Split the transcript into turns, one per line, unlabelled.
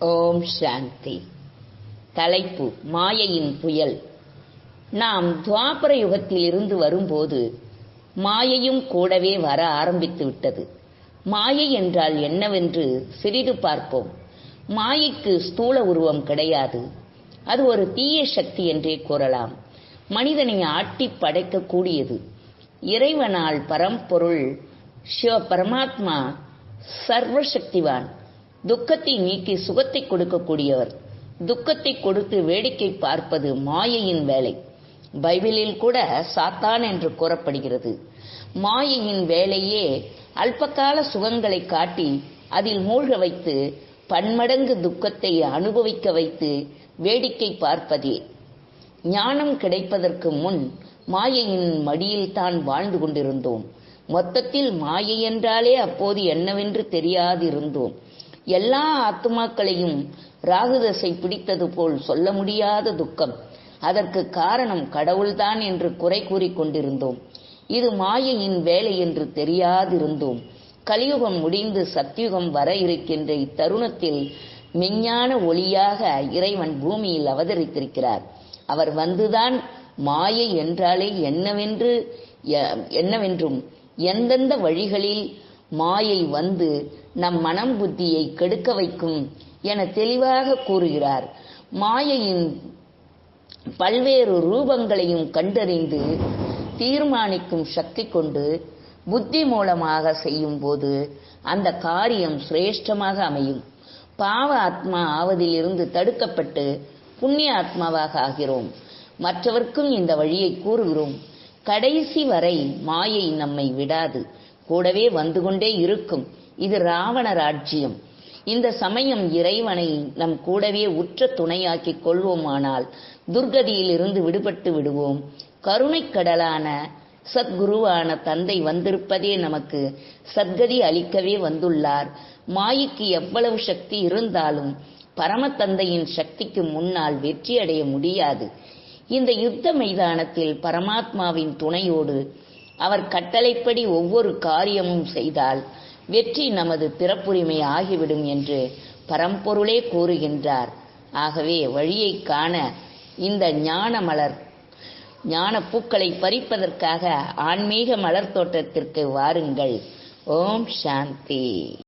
ஓம் சாந்தி. தலைப்பு மாயையின் புயல். நாம் துவாபர யுகத்தில் இருந்து வரும்போது மாயையும் கூடவே வர ஆரம்பித்து விட்டது. மாயை என்றால் என்னவென்று சிறிது பார்ப்போம். மாயைக்கு ஸ்தூல உருவம் கிடையாது. அது ஒரு தீய சக்தி என்றே கூறலாம். மனிதனை ஆட்டி படைக்கக்கூடியது. இறைவனால் பரம்பொருள் சிவ பரமாத்மா சர்வசக்திவான். துக்கத்தை நீக்கி சுகத்தை கொடுக்கக்கூடியவர். துக்கத்தை கொடுத்து வேடிக்கை பார்ப்பது மாயையின் வேலை. பைபிளில் கூட சாத்தான் என்று கூறப்படுகிறது. மாயையின் வேலையே அல்பகால சுகங்களை காட்டி அதில் மூழ்க வைத்து பன்மடங்கு துக்கத்தை அனுபவிக்க வைத்து வேடிக்கை பார்ப்பதே. ஞானம் கிடைப்பதற்கு முன் மாயையின் மடியில் தான் வாழ்ந்து கொண்டிருந்தோம். மொத்தத்தில் மாயை என்றாலே அப்போது என்னவென்று தெரியாதிருந்தோம். எல்லா ஆத்துமாக்களையும் ராகுதசை பிடித்தது போல் சொல்ல முடியாத துக்கம். அதற்கு காரணம் கடவுள்தான் என்று குறை கூறிக் கொண்டிருந்தோம். இது மாயையின் வேலை என்று தெரியாதிருந்தோம். கலியுகம் முடிந்து சத்தியுகம் வர இருக்கின்ற இத்தருணத்தில் மெஞ்ஞான ஒளியாக இறைவன் பூமியில் அவதரித்திருக்கிறார். அவர் வந்துதான் மாயை என்றாலே என்னவென்று என்னவென்றும் எந்தெந்த வழிகளில் மாயை வந்து நம் மனம் புத்தியை கெடுக்க வைக்கும் என தெளிவாக கூறுகிறார். மாயையின் பல்வேறு ரூபங்களையும் கண்டறிந்து தீர்மானிக்கும் சக்தி கொண்டு புத்தி மூலமாக செய்யும் போது அந்த காரியம் சிரேஷ்டமாக அமையும். பாவ ஆத்மா ஆவதிலிருந்து தடுக்கப்பட்டு புண்ணிய ஆத்மாவாக ஆகிறோம். மற்றவர்க்கும் இந்த வழியை கூறுகிறோம். கடைசி வரை மாயை நம்மை விடாது. கூடவே வந்து கொண்டே இருக்கும். இது ராவண ராஜ்யம். இந்த சமயம் இறைவனை நம் கூடவே உற்ற துணையாக்கிக் கொள்வோமானால் துர்கதியிலிருந்து விடுபட்டு விடுவோம். கருணைக்கடலான சத்குருவான தந்தை வந்திருப்பதே நமக்கு சத்கதி அளிக்கவே வந்துள்ளார். மாய்க்கு எவ்வளவு சக்தி இருந்தாலும் பரமத்தந்தையின் சக்திக்கு முன்னால் வெற்றியடைய முடியாது. இந்த யுத்த மைதானத்தில் பரமாத்மாவின் துணையோடு அவர் கட்டளைப்படி ஒவ்வொரு காரியமும் செய்தால் வெற்றி நமது பிறப்புரிமை ஆகிவிடும் என்று பரம்பொருளே கூறுகின்றார். ஆகவே வழியை காண இந்த ஞான மலர் ஞான பூக்களை பறிப்பதற்காக ஆன்மீக மலர் தோட்டத்திற்கு வாருங்கள். ஓம் சாந்தி.